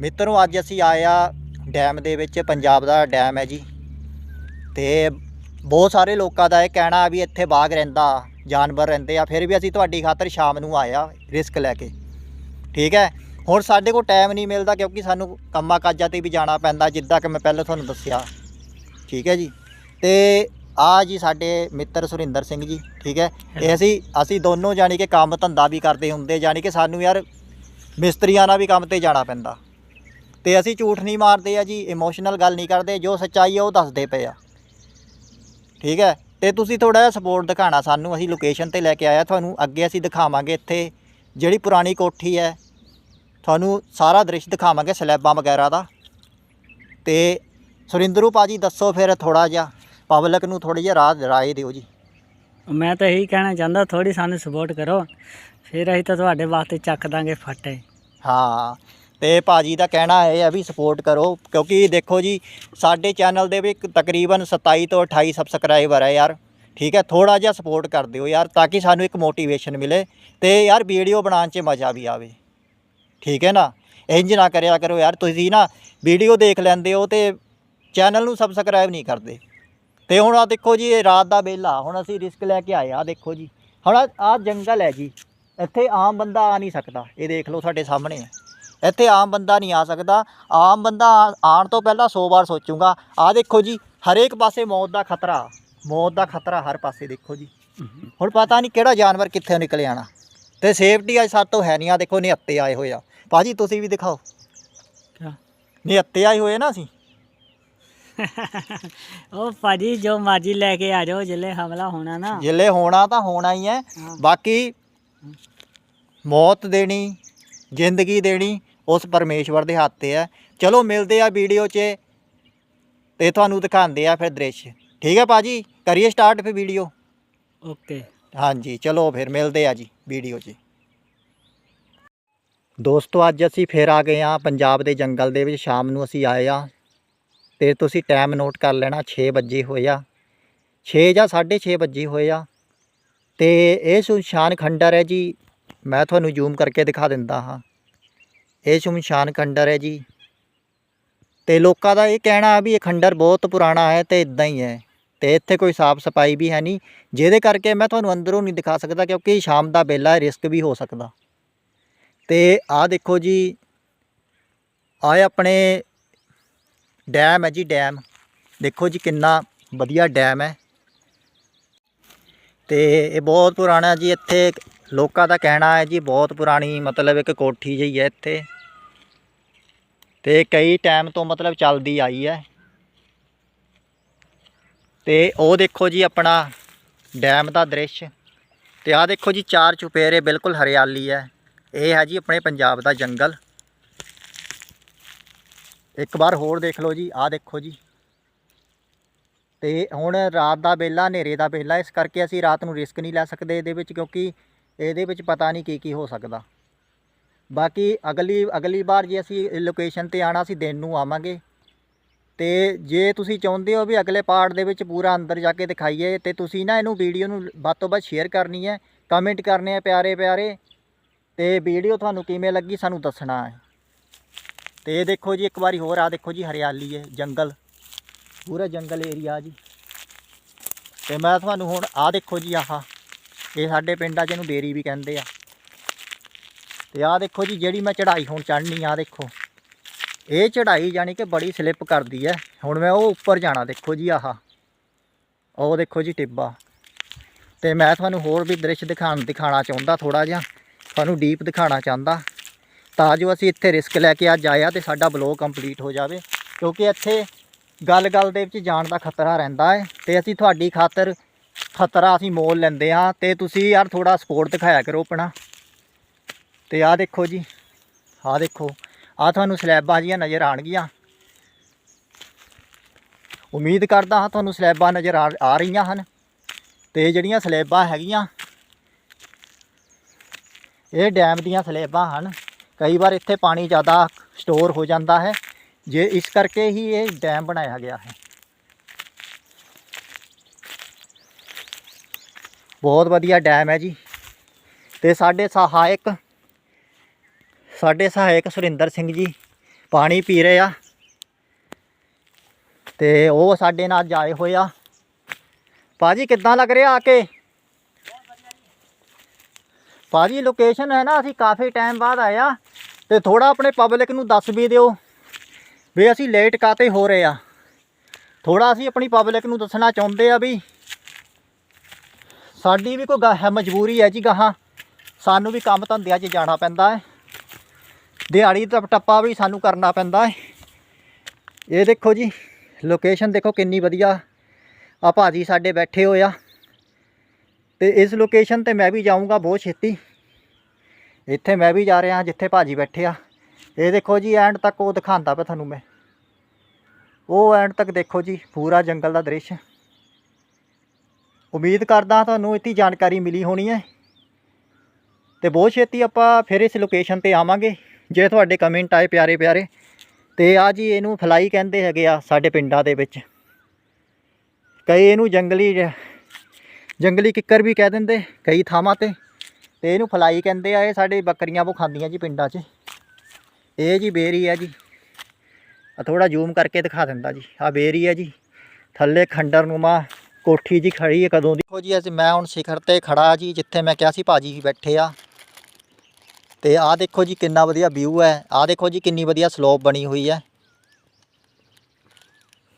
ਮਿੱਤਰੋ ਅੱਜ ਅਸੀਂ ਆਏ ਆ ਡੈਮ ਦੇ ਵਿੱਚ ਪੰਜਾਬ ਦਾ ਡੈਮ ਹੈ ਜੀ। ਤੇ ਬਹੁਤ ਸਾਰੇ ਲੋਕਾਂ ਦਾ ਇਹ ਕਹਿਣਾ ਵੀ ਇੱਥੇ ਬਾਗ ਰਹਿੰਦਾ ਜਾਨਵਰ ਰਹਿੰਦੇ ਆ। ਫਿਰ ਵੀ ਅਸੀਂ ਤੁਹਾਡੀ ਖਾਤਰ ਸ਼ਾਮ ਨੂੰ ਆਏ ਆ ਰਿਸਕ ਲੈ ਕੇ। ਠੀਕ ਹੈ? ਹੁਣ ਸਾਡੇ ਕੋਲ ਟਾਈਮ ਨਹੀਂ ਮਿਲਦਾ ਕਿਉਂਕਿ ਸਾਨੂੰ ਕੰਮਾਂ ਕਾਜਾਂ ਤੇ ਵੀ ਜਾਣਾ ਪੈਂਦਾ ਜਿੱਦਾਂ ਕਿ ਮੈਂ ਪਹਿਲਾਂ ਤੁਹਾਨੂੰ ਦੱਸਿਆ। ਠੀਕ ਹੈ ਜੀ? ਤੇ ਆ ਜੀ ਸਾਡੇ ਮਿੱਤਰ ਸੁਰਿੰਦਰ ਸਿੰਘ ਜੀ ਠੀਕ ਹੈ? ਇਹ ਅਸੀਂ ਅਸੀਂ ਦੋਨੋਂ ਜਾਣੀ ਕਿ ਕੰਮ ਧੰਦਾ ਵੀ ਕਰਦੇ ਹੁੰਦੇ ਜਾਣੀ ਕਿ ਸਾਨੂੰ ਯਾਰ ਮਿਸਤਰੀਆਂ ਨਾਲ ਵੀ ਕੰਮ ਤੇ ਜਾਣਾ ਪੈਂਦਾ। ਤੇ ਅਸੀਂ ਝੂਠ ਨਹੀਂ ਮਾਰਦੇ ਆ ਜੀ ਇਮੋਸ਼ਨਲ ਗੱਲ ਨਹੀਂ ਕਰਦੇ ਜੋ ਸੱਚਾਈ ਹੈ ਉਹ ਦੱਸਦੇ ਪਏ ਆ। ਠੀਕ ਹੈ? ਤੇ ਤੁਸੀਂ ਥੋੜਾ ਜਿਹਾ ਸਪੋਰਟ ਦਿਖਾਣਾ ਸਾਨੂੰ ਅਸੀਂ ਲੋਕੇਸ਼ਨ ਤੇ ਲੈ ਕੇ ਆਇਆ ਤੁਹਾਨੂੰ ਅੱਗੇ ਅਸੀਂ ਦਿਖਾਵਾਂਗੇ ਇੱਥੇ ਜਿਹੜੀ ਪੁਰਾਣੀ ਕੋਠੀ ਹੈ। ਤੁਹਾਨੂੰ ਸਾਰਾ ਦ੍ਰਿਸ਼ ਦਿਖਾਵਾਂਗੇ ਸਲੈਬਾਂ ਵਗੈਰਾ ਦਾ। ਤੇ ਸੁਰਿੰਦਰੂ ਪਾਜੀ ਦੱਸੋ ਫਿਰ ਥੋੜਾ ਜਿਹਾ ਪਬਲਿਕ ਨੂੰ ਥੋੜੀ ਜਿਹਾ ਰਾਹ ਰਾਏ ਦਿਓ ਜੀ। ਮੈਂ ਤਾਂ ਇਹੀ ਕਹਿਣਾ ਚਾਹੁੰਦਾ ਥੋੜੀ ਸਾਨੂੰ ਸਪੋਰਟ ਕਰੋ ਫਿਰ ਅਸੀਂ ਤਾਂ ਤੁਹਾਡੇ ਵਾਸਤੇ ਚੱਕ ਦਾਂਗੇ ਫੱਟੇ। ਹਾਂ। ਤੇ ਭਾਜੀ ਦਾ ਕਹਿਣਾ ਇਹ ਹੈ ਵੀ ਸਪੋਰਟ ਕਰੋ, ਕਿਉਂਕਿ ਦੇਖੋ ਜੀ, ਸਾਡੇ ਚੈਨਲ ਦੇ ਵੀ ਤਕਰੀਬਨ 27 ਤੋਂ 28 ਸਬਸਕ੍ਰਾਈਬਰ ਹੈ ਯਾਰ, ਠੀਕ ਹੈ ਥੋੜਾ ਜਿਹਾ ਸਪੋਰਟ ਕਰ ਦਿਓ ਯਾਰ, ਤਾਂ ਕਿ ਸਾਨੂੰ ਇੱਕ ਮੋਟੀਵੇਸ਼ਨ ਮਿਲੇ ਤੇ ਯਾਰ ਵੀਡੀਓ ਬਣਾਉਣ 'ਚ ਮਜ਼ਾ ਵੀ ਆਵੇ, ਠੀਕ ਹੈ ਨਾ? ਇੰਜ ਨਾ ਕਰਿਆ ਕਰੋ ਯਾਰ, ਤੁਸੀਂ ਨਾ ਵੀਡੀਓ ਦੇਖ ਲੈਂਦੇ ਹੋ ਤੇ ਚੈਨਲ ਨੂੰ ਸਬਸਕ੍ਰਾਈਬ ਨਹੀਂ ਕਰਦੇ। ਤੇ ਹੁਣ ਆ ਦੇਖੋ ਜੀ, ਇਹ ਰਾਤ ਦਾ ਵੇਲਾ, ਹੁਣ ਅਸੀਂ ਰਿਸਕ ਲੈ ਕੇ ਆਏ ਆ ਦੇਖੋ ਜੀ। ਹੁਣ ਆ ਜੰਗਲ ਹੈ ਜੀ, ਇੱਥੇ ਆਮ ਬੰਦਾ ਆ ਨਹੀਂ ਸਕਦਾ, ਇਹ ਦੇਖ ਲਓ ਸਾਡੇ ਸਾਹਮਣੇ। ਹੈ ਇੱਥੇ ਆਮ ਬੰਦਾ ਨਹੀਂ ਆ ਸਕਦਾ। ਆਮ ਬੰਦਾ ਆਉਣ ਤੋਂ ਪਹਿਲਾਂ 100 ਵਾਰ ਸੋਚੂਗਾ ਆ ਦੇਖੋ ਜੀ ਹਰੇਕ ਪਾਸੇ ਮੌਤ ਦਾ ਖਤਰਾ ਮੌਤ ਦਾ ਖਤਰਾ ਹਰ ਪਾਸੇ ਦੇਖੋ ਜੀ। ਹੁਣ ਪਤਾ ਨਹੀਂ ਕਿਹੜਾ ਜਾਨਵਰ ਕਿੱਥੇ ਨਿਕਲ ਆਣਾ ਤੇ ਸੇਫਟੀ ਅੱਜ ਸਾਡੇ ਤੋਂ ਹੈ ਨਹੀਂ ਆ ਦੇਖੋ ਨਿਹੱਤੇ ਆਏ ਹੋਏ ਆ। ਭਾਜੀ ਤੁਸੀਂ ਵੀ ਦਿਖਾਓ। ਕਿਆ? ਨਿਹੱਤੇ ਆਏ ਹੋਏ ਨਾ ਅਸੀਂ। ਉਹ ਭਾਜੀ ਜੋ ਮਰਜ਼ੀ ਲੈ ਕੇ ਆ ਜਾਓ ਜਿੱਲੇ ਹਮਲਾ ਹੋਣਾ ਨਾ। ਜਿੱਲੇ ਹੋਣਾ ਤਾਂ ਹੋਣਾ ਹੈ। ਹਾਂ। ਬਾਕੀ ਮੌਤ ਦੇਣੀ ਜ਼ਿੰਦਗੀ ਦੇਣੀ ਉਸ ਪਰਮੇਸ਼ਵਰ ਦੇ ਹੱਥ ਤੇ ਹੈ। ਚਲੋ ਮਿਲਦੇ ਆ ਵੀਡੀਓ 'ਚ ਤੇ ਤੁਹਾਨੂੰ ਦਿਖਾਉਂਦੇ ਆ ਫਿਰ ਦ੍ਰਿਸ਼। ਠੀਕ ਹੈ ਭਾਜੀ? ਕਰੀਏ ਸਟਾਰਟ ਫਿਰ ਵੀਡੀਓ। ਓਕੇ ਹਾਂਜੀ ਚਲੋ ਫਿਰ ਮਿਲਦੇ ਆ ਜੀ ਵੀਡੀਓ 'ਚ। ਦੋਸਤੋ ਅੱਜ ਅਸੀਂ ਫੇਰ ਆ ਗਏ ਆ ਪੰਜਾਬ ਦੇ ਜੰਗਲ ਦੇ ਵਿੱਚ। ਸ਼ਾਮ ਨੂੰ ਅਸੀਂ ਆਏ ਆ ਤੇ ਤੁਸੀਂ ਟਾਈਮ ਨੋਟ ਕਰ ਲੈਣਾ 6 ਵਜੇ ਹੋਏ ਆ। 6 ਜਾਂ 6:30 ਵਜੇ ਹੋਏ ਆ। ਤੇ ਇਹ ਸੁਨਸ਼ਾਨ ਖੰਡਰ ਹੈ ਜੀ। ਮੈਂ ਤੁਹਾਨੂੰ ਜ਼ੂਮ ਕਰਕੇ ਦਿਖਾ ਦਿੰਦਾ ਹਾਂ। ਇਹ ਸ਼ਮਸ਼ਾਨ ਖੰਡਰ ਹੈ ਜੀ। ਤੇ ਲੋਕਾਂ ਦਾ ਇਹ ਕਹਿਣਾ ਹੈ ਵੀ ਇਹ ਖੰਡਰ ਬਹੁਤ ਪੁਰਾਣਾ ਹੈ ਤੇ ਇਦਾਂ ਹੀ ਹੈ। ਤੇ ਇੱਥੇ ਕੋਈ ਸਾਫ਼ ਸਫ਼ਾਈ ਵੀ ਹੈ ਨਹੀਂ, ਜਿਹਦੇ ਕਰਕੇ ਮੈਂ ਤੁਹਾਨੂੰ ਅੰਦਰੋਂ ਨਹੀਂ ਦਿਖਾ ਸਕਦਾ ਕਿਉਂਕਿ ਸ਼ਾਮ ਦਾ ਵੇਲਾ ਹੈ, ਰਿਸਕ ਵੀ ਹੋ ਸਕਦਾ। ਤੇ ਆਹ ਦੇਖੋ ਜੀ ਆਏ ਆਪਣੇ ਡੈਮ ਹੈ ਜੀ, ਡੈਮ। ਦੇਖੋ ਜੀ ਕਿੰਨਾ ਵਧੀਆ ਡੈਮ ਹੈ। ਤੇ ਇਹ ਬਹੁਤ ਪੁਰਾਣਾ ਜੀ, ਇੱਥੇ ਲੋਕਾਂ ਦਾ ਕਹਿਣਾ ਹੈ ਜੀ, ਬਹੁਤ ਪੁਰਾਣੀ ਮਤਲਬ ਇੱਕ ਕੋਠੀ ਜਿਹੀ ਹੈ ਇੱਥੇ। ਤੇ ਕਈ ਟਾਈਮ ਤੋਂ ਮਤਲਬ ਚੱਲਦੀ ਆਈ ਹੈ। ਤੇ ਉਹ ਦੇਖੋ ਜੀ ਆਪਣਾ ਡੈਮ ਦਾ ਦ੍ਰਿਸ਼। ਤੇ ਆਹ ਦੇਖੋ ਜੀ, ਚਾਰ ਚੁਪੇਰੇ ਬਿਲਕੁਲ ਹਰਿਆਲੀ ਹੈ। ਇਹ ਹੈ ਜੀ ਆਪਣੇ ਪੰਜਾਬ ਦਾ ਜੰਗਲ। ਇੱਕ ਵਾਰ ਹੋਰ ਦੇਖ ਲਓ ਜੀ, ਆਹ ਦੇਖੋ ਜੀ। ਤੇ ਹੁਣ ਰਾਤ ਦਾ ਵੇਲਾ, ਹਨੇਰੇ ਦਾ ਵੇਲਾ, ਇਸ ਕਰਕੇ ਅਸੀਂ ਰਾਤ ਨੂੰ ਰਿਸਕ ਨਹੀਂ ਲੈ ਸਕਦੇ ਇਹਦੇ ਵਿੱਚ, ਕਿਉਂਕਿ ਇਹਦੇ ਵਿੱਚ ਪਤਾ ਨਹੀਂ ਕੀ ਕੀ ਹੋ ਸਕਦਾ। ਬਾਕੀ ਅਗਲੀ ਅਗਲੀ ਵਾਰ ਜੇ ਅਸੀਂ ਲੋਕੇਸ਼ਨ ਤੇ ਆਣਾ ਅਸੀਂ ਦਿਨ ਨੂੰ ਆਵਾਂਗੇ। ਤੇ ਜੇ ਤੁਸੀਂ ਚਾਹੁੰਦੇ ਹੋ ਵੀ ਅਗਲੇ ਪਾਰਟ ਦੇ ਵਿੱਚ ਪੂਰਾ ਅੰਦਰ ਜਾ ਕੇ ਦਿਖਾਈਏ, ਤੇ ਤੁਸੀਂ ਨਾ ਇਹਨੂੰ ਵੀਡੀਓ ਨੂੰ ਵੱਧ ਤੋਂ ਵੱਧ ਸ਼ੇਅਰ ਕਰਨੀ ਹੈ ਕਮੈਂਟ ਕਰਨੇ ਆ ਪਿਆਰੇ ਪਿਆਰੇ। ਤੇ ਵੀਡੀਓ ਤੁਹਾਨੂੰ ਕਿਵੇਂ ਲੱਗੀ ਸਾਨੂੰ ਦੱਸਣਾ ਹੈ। ਤੇ ਇਹ ਦੇਖੋ ਜੀ, ਇੱਕ ਵਾਰੀ ਹੋਰ ਆ ਦੇਖੋ ਜੀ, ਹਰਿਆਲੀ ਹੈ, ਜੰਗਲ। ਪੂਰਾ ਜੰਗਲ ਏਰੀਆ ਜੀ। ਤੇ ਮੈਂ ਤੁਹਾਨੂੰ ਹੁਣ ਆ ਦੇਖੋ ਜੀ, ਆਹ। ਇਹ ਸਾਡੇ ਪਿੰਡਾਂ 'ਚ ਇਹਨੂੰ ਬੇਰੀ ਵੀ ਕਹਿੰਦੇ ਆ। ਤੇ ਆਹ ਦੇਖੋ ਜੀ, ਜਿਹੜੀ ਮੈਂ ਚੜ੍ਹਾਈ ਹੁਣ ਚੜ੍ਹਨੀ ਆ ਦੇਖੋ। ਇਹ ਚੜ੍ਹਾਈ ਜਾਨੀ ਕਿ ਬੜੀ ਸਲਿੱਪ ਕਰਦੀ ਹੈ ਹੁਣ ਮੈਂ ਉਹ ਉੱਪਰ ਜਾਣਾ, ਦੇਖੋ ਜੀ ਆਹ। ਉਹ ਦੇਖੋ ਜੀ ਟਿੱਬਾ। ਤੇ ਮੈਂ ਤੁਹਾਨੂੰ ਹੋਰ ਵੀ ਦ੍ਰਿਸ਼ ਦਿਖਾਣ ਦਿਖਾਣਾ ਚਾਹੁੰਦਾ ਥੋੜਾ ਜਿਹਾ। ਤੁਹਾਨੂੰ ਡੀਪ ਦਿਖਾਣਾ ਚਾਹੁੰਦਾ। ਤਾਂ ਜੋ ਅਸੀਂ ਇੱਥੇ ਰਿਸਕ ਲੈ ਕੇ ਅੱਜ ਆਇਆ ਤੇ ਸਾਡਾ ਬਲੌਗ ਕੰਪਲੀਟ ਹੋ ਜਾਵੇ। ਕਿਉਂਕਿ ਇੱਥੇ ਗੱਲ-ਗੱਲ ਦੇ ਵਿੱਚ ਜਾਣ ਦਾ ਖਤਰਾ ਰਹਿੰਦਾ ਹੈ ਤੇ ਅਸੀਂ ਤੁਹਾਡੀ ਖਾਤਰ ਖਤਰਾ ਅਸੀਂ ਮੋਲ ਲੈਂਦੇ ਹਾਂ ਤੇ ਤੁਸੀਂ ਯਾਰ ਥੋੜਾ ਸਪੋਰਟ ਦਿਖਾਇਆ ਕਰੋ ਆਪਣਾ। ਤੇ ਆਹ ਦੇਖੋ ਜੀ, ਆਹ ਦੇਖੋ, ਆਹ ਤੁਹਾਨੂੰ ਸਲੈਬਾਂ ਜੀਆਂ ਨਜ਼ਰ ਆਣਗੀਆਂ ਉਮੀਦ ਕਰਦਾ ਹਾਂ ਤੁਹਾਨੂੰ ਸਲੈਬਾਂ ਨਜ਼ਰ ਆ ਆ ਰਹੀਆਂ ਹਨ। ਤੇ ਜਿਹੜੀਆਂ ਸਲੈਬਾਂ ਹੈਗੀਆਂ, ਇਹ ਡੈਮ ਦੀਆਂ ਸਲੈਬਾਂ ਹਨ। ਕਈ ਵਾਰ ਇੱਥੇ ਪਾਣੀ ਜ਼ਿਆਦਾ ਸਟੋਰ ਹੋ ਜਾਂਦਾ ਹੈ। ਜੇ ਇਸ ਕਰਕੇ ਹੀ ਇਹ ਡੈਮ ਬਣਾਇਆ ਗਿਆ ਹੈ। ਬਹੁਤ ਵਧੀਆ ਡੈਮ ਹੈ ਜੀ। ਤੇ ਸਾਡੇ ਸਹਾਇਕ ਸਾਡੇ ਸਹਾਇਕ ਸੁਰਿੰਦਰ ਸਿੰਘ ਜੀ ਪਾਣੀ ਪੀ ਰਹੇ ਆ। ਤੇ ਉਹ ਸਾਡੇ ਨਾਲ ਜਾਏ ਹੋਏ ਆ। ਭਾਜੀ, ਕਿੱਦਾਂ ਲੱਗ ਰਿਹਾ ਆ ਕੇ? ਭਾਜੀ ਲੋਕੇਸ਼ਨ ਹੈ ਨਾ, ਅਸੀਂ ਕਾਫੀ ਟਾਈਮ ਬਾਅਦ ਆਇਆ ਤੇ ਥੋੜਾ ਆਪਣੇ ਪਬਲਿਕ ਨੂੰ ਦੱਸ ਵੀ ਦਿਓ ਵੀ ਅਸੀਂ ਲੇਟ ਕਾਤੇ ਹੋ ਰਹੇ ਆ। ਥੋੜਾ ਅਸੀਂ ਆਪਣੀ ਪਬਲਿਕ ਨੂੰ ਦੱਸਣਾ ਚਾਹੁੰਦੇ ਆ ਵੀ ਸਾਡੀ ਵੀ ਕੋਈ ਗਾ- ਹੈ ਮਜਬੂਰੀ ਹੈ ਜੀ ਗਾਹਾਂ। ਸਾਨੂੰ ਵੀ ਕੰਮ ਧੰਦਿਆਂ 'ਚ ਜਾਣਾ ਪੈਂਦਾ ਹੈ। ਦਿਹਾੜੀ ਦਾ ਟੱਪਾ ਵੀ ਸਾਨੂੰ ਕਰਨਾ ਪੈਂਦਾ ਹੈ। ਇਹ ਦੇਖੋ ਜੀ ਲੋਕੇਸ਼ਨ ਦੇਖੋ ਕਿੰਨੀ ਵਧੀਆ। ਆ ਭਾਜੀ ਸਾਡੇ ਬੈਠੇ ਹੋਏ ਆ। ਤੇ ਇਸ ਲੋਕੇਸ਼ਨ ਤੇ ਮੈਂ ਵੀ ਜਾਊਂਗਾ ਬਹੁਤ ਛੇਤੀ। ਇੱਥੇ ਮੈਂ ਵੀ ਜਾ ਰਿਹਾ ਜਿੱਥੇ ਭਾਜੀ ਬੈਠੇ ਆ। ਇਹ ਦੇਖੋ ਜੀ, ਐਂਡ ਤੱਕ ਉਹ ਦਿਖਾਉਂਦਾ ਪਿਆ ਤੁਹਾਨੂੰ ਮੈਂ। ਉਹ ਐਂਡ ਤੱਕ ਦੇਖੋ ਜੀ, ਪੂਰਾ ਜੰਗਲ ਦਾ ਦ੍ਰਿਸ਼। ਉਮੀਦ ਕਰਦਾ ਤੁਹਾਨੂੰ ਇੱਥੇ ਜਾਣਕਾਰੀ ਮਿਲੀ ਹੋਣੀ ਹੈ। ਤੇ ਬਹੁਤ ਛੇਤੀ ਆਪਾਂ ਫਿਰ ਇਸ ਲੋਕੇਸ਼ਨ ਤੇ ਆਵਾਂਗੇ, ਜੇ ਤੁਹਾਡੇ ਕਮੈਂਟ ਆਏ ਪਿਆਰੇ ਪਿਆਰੇ। ਤੇ ਆ ਜੀ ਇਹਨੂੰ ਫਲਾਈ ਕਹਿੰਦੇ ਹੈਗੇ ਆ ਸਾਡੇ ਪਿੰਡਾਂ ਦੇ ਵਿੱਚ। ਕਈ ਇਹਨੂੰ ਜੰਗਲੀ ਜੰਗਲੀ ਕਿੱਕਰ ਵੀ ਕਹਿ ਦਿੰਦੇ ਕਈ ਥਾਵਾਂ ਤੇ। ਤੇ ਇਹਨੂੰ ਫਲਾਈ ਕਹਿੰਦੇ ਆ ਇਹ ਸਾਡੇ ਬੱਕਰੀਆਂ ਉਹ ਖਾਂਦੀਆਂ ਜੀ ਪਿੰਡਾਂ 'ਚ। ਇਹ ਜੀ ਬੇਰੀ ਆ ਜੀ। ਆ ਥੋੜਾ ਜ਼ੂਮ ਕਰਕੇ ਦਿਖਾ ਦਿੰਦਾ ਜੀ। ਆ ਬੇਰੀ ਆ ਜੀ। ਥੱਲੇ ਖੰਡਰ ਨੂਮਾ ਕੋਠੀ ਜੀ ਖੜੀ ਹੈ ਕਦੋਂ ਦੀ? ਦੇਖੋ ਜੀ ਅਸੀਂ ਮੈਂ ਹੁਣ ਸਿਖਰ ਤੇ ਖੜਾ ਜੀ, ਜਿੱਥੇ ਮੈਂ ਕਿਹਾ ਸੀ ਭਾਜੀ ਬੈਠੇ ਆ। ਤੇ ਆਹ ਦੇਖੋ ਜੀ, ਕਿੰਨਾ ਵਧੀਆ ਵਿਊ ਹੈ। ਆਹ ਦੇਖੋ ਜੀ, ਕਿੰਨੀ ਵਧੀਆ ਸਲੋਪ ਬਣੀ ਹੋਈ ਹੈ।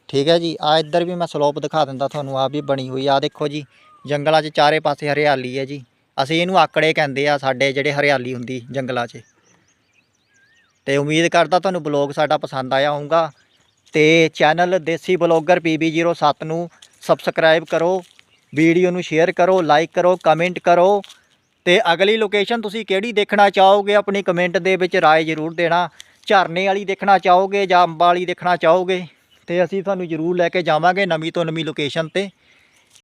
ਠੀਕ ਹੈ ਜੀ ਆ ਇੱਧਰ ਵੀ ਮੈਂ ਸਲੋਪ ਦਿਖਾ ਦਿੰਦਾ ਤੁਹਾਨੂੰ ਆ ਵੀ ਬਣੀ ਹੋਈ ਆ। ਆਹ ਦੇਖੋ ਜੀ, ਜੰਗਲਾਂ 'ਚ ਚਾਰੇ ਪਾਸੇ ਹਰਿਆਲੀ ਹੈ ਜੀ। ਅਸੀਂ ਇਹਨੂੰ ਆਕੜੇ ਕਹਿੰਦੇ ਆ, ਸਾਡੇ ਜਿਹੜੇ ਹਰਿਆਲੀ ਹੁੰਦੀ ਜੰਗਲਾਂ 'ਚ। ਤੇ ਉਮੀਦ ਕਰਦਾ ਤੁਹਾਨੂੰ ਬਲੌਗ ਸਾਡਾ ਪਸੰਦ ਆਇਆ ਹੋਊਗਾ। ਤੇ ਚੈਨਲ ਦੇਸੀ ਬਲੌਗਰ PB07 ਨੂੰ ਸਬਸਕ੍ਰਾਈਬ ਕਰੋ ਵੀਡੀਓ ਨੂੰ ਸ਼ੇਅਰ ਕਰੋ ਲਾਈਕ ਕਰੋ ਕਮੈਂਟ ਕਰੋ ਤੇ ਅਗਲੀ ਲੋਕੇਸ਼ਨ ਤੁਸੀਂ ਕਿਹੜੀ ਦੇਖਣਾ ਚਾਹੋਗੇ ਆਪਣੀ ਕਮੈਂਟ ਦੇ ਵਿੱਚ ਰਾਏ ਜ਼ਰੂਰ ਦੇਣਾ, ਝਰਨੇ ਵਾਲੀ ਦੇਖਣਾ ਚਾਹੋਗੇ ਜਾਂ ਅੰਬਾਂ ਵਾਲੀ ਦੇਖਣਾ ਚਾਹੋਗੇ ਤੇ ਅਸੀਂ ਤੁਹਾਨੂੰ ਜ਼ਰੂਰ ਲੈ ਕੇ ਜਾਵਾਂਗੇ ਨਵੀਂ ਤੋਂ ਨਵੀਂ ਲੋਕੇਸ਼ਨ ਤੇ।